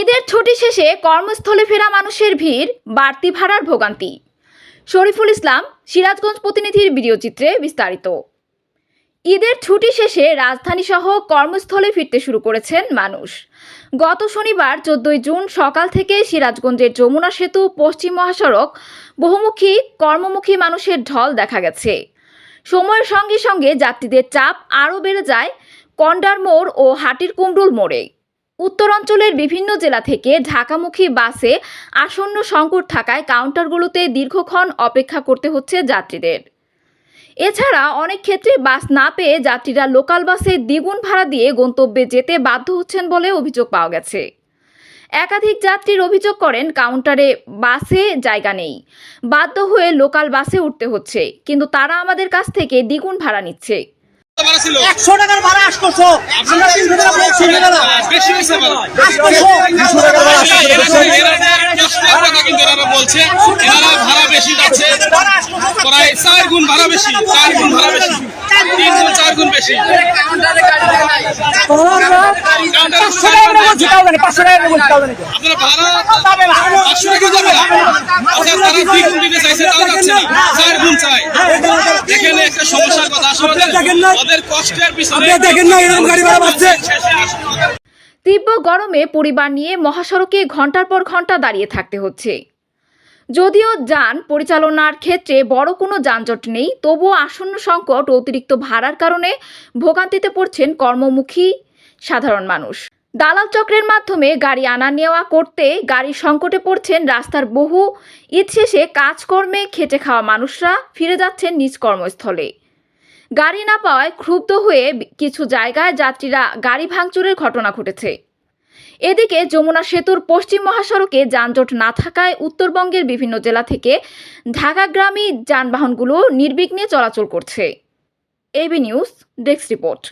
ঈদের ছুটি শেষে কর্মস্থলে ফেরা মানুষের ভিড়, বাড়তি ভাড়ার ভোগান্তি। শরীফুল ইসলাম, সিরাজগঞ্জ প্রতিনিধির ভিডিওচিত্রে বিস্তারিত। ঈদের ছুটি শেষে রাজধানী সহ কর্মস্থলে ফিরতে শুরু করেছেন মানুষ। গত শনিবার চোদ্দই জুন সকাল থেকে সিরাজগঞ্জের যমুনা সেতু, পশ্চিম মহাসড়ক, বহুমুখী, কর্মমুখী মানুষের ঢল দেখা গেছে। সময়ের সঙ্গে সঙ্গে যাত্রীদের চাপ আরও বেড়ে যায়, কন্ডার মোড় ও হাটির কুমরুল মোড়ে। উত্তরাঞ্চলের বিভিন্ন জেলা থেকে ঢাকামুখী বাসে আসন্ন সংকট থাকায় কাউন্টারগুলোতে দীর্ঘক্ষণ অপেক্ষা করতে হচ্ছে যাত্রীদের। এছাড়া অনেক ক্ষেত্রে বাস না পেয়ে যাত্রীরা লোকাল বাসে দ্বিগুণ ভাড়া দিয়ে গন্তব্যে যেতে বাধ্য হচ্ছেন বলে অভিযোগ পাওয়া গেছে। একাধিক যাত্রীর অভিযোগ করেন, কাউন্টারে বাসে জায়গা নেই, বাধ্য হয়ে লোকাল বাসে উঠতে হচ্ছে, কিন্তু তারা আমাদের কাছ থেকে দ্বিগুণ ভাড়া নিচ্ছে। একশো টাকার ভাড়া আটশোশো আমরা তিনশো টাকা বলছি বেশি বলছে এনারা ভাড়া যাচ্ছে প্রায় চার গুণ ভাড়া বেশি চার গুণ ভাড়া বেশি তিন গুণ চার গুণ বেশি আপনারা ভাড়া পাঁচশো টাকা আচ্ছা দিতে চাইছে তাও যাচ্ছে না চার গুণ চাই এখানে একটা দেখেন না এরকম গাড়ি ভাড়া পাচ্ছে তীব্র গরমে পরিবার নিয়ে মহাসড়কে ঘণ্টার পর ঘণ্টা দাঁড়িয়ে থাকতে হচ্ছে। যদিও যান পরিচালনার ক্ষেত্রে বড় কোনো যানজট নেই তবুও আসন্ন সংকট অতিরিক্ত ভাড়ার কারণে ভোগান্তিতে পড়ছেন কর্মমুখী সাধারণ মানুষ। দালাল চক্রের মাধ্যমে গাড়ি আনা নেওয়া করতে গাড়ির সংকটে পড়ছেন রাস্তার বহু ঈদ শেষে কাজকর্মে খেটে খাওয়া মানুষরা ফিরে যাচ্ছেন নিজ কর্মস্থলে। গাড়ি না পাওয়ায় ক্ষুব্ধ হয়ে কিছু জায়গায় যাত্রীরা গাড়ি ভাঙচুরের ঘটনা ঘটেছে। এদিকে যমুনা সেতুর পশ্চিম মহাসড়কে যানজট না থাকায় উত্তরবঙ্গের বিভিন্ন জেলা থেকে ঢাকাগ্রামী যানবাহনগুলো নির্বিঘ্নে চলাচল করছে। A B news, desk report.